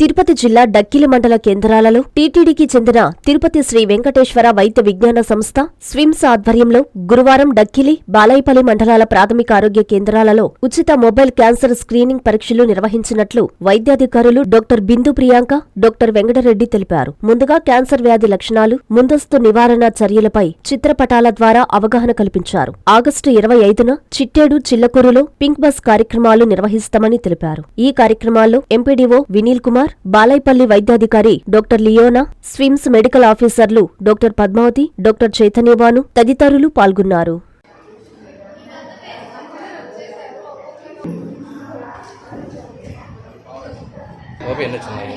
తిరుపతి జిల్లా డక్కిలి మండల కేంద్రాలలో టీటీడీకి చెందిన తిరుపతి శ్రీ వెంకటేశ్వర వైద్య విజ్ఞాన సంస్థ స్విమ్స్ ఆధ్వర్యంలో గురువారం డక్కిలి బాలాయిపల్లి మండలాల ప్రాథమిక ఆరోగ్య కేంద్రాలలో ఉచిత మొబైల్ క్యాన్సర్ స్క్రీనింగ్ పరీక్షలు నిర్వహించినట్లు వైద్యాధికారులు డాక్టర్ బిందు ప్రియాంక డాక్టర్ వెంకటరెడ్డి తెలిపారు. ముందుగా క్యాన్సర్ వ్యాధి లక్షణాలు ముందస్తు నివారణ చర్యలపై చిత్రపటాల ద్వారా అవగాహన కల్పించారు. ఆగస్టు ఇరవై ఐదున చిట్టేడు చిల్లకూరులో పింక్ బస్ కార్యక్రమాలు నిర్వహిస్తామని తెలిపారు. ఈ కార్యక్రమాల్లో ఎంపీడీఓ వినీల్ కుమార్ బాలైపల్లి వైద్యాధికారి doctor Leona SVIMS medical officers doctor Padmavathi doctor చైతన్యవాను తదితరులు పాల్గొన్నారు. ఓపీ ఎన్ని వచ్చినాయి?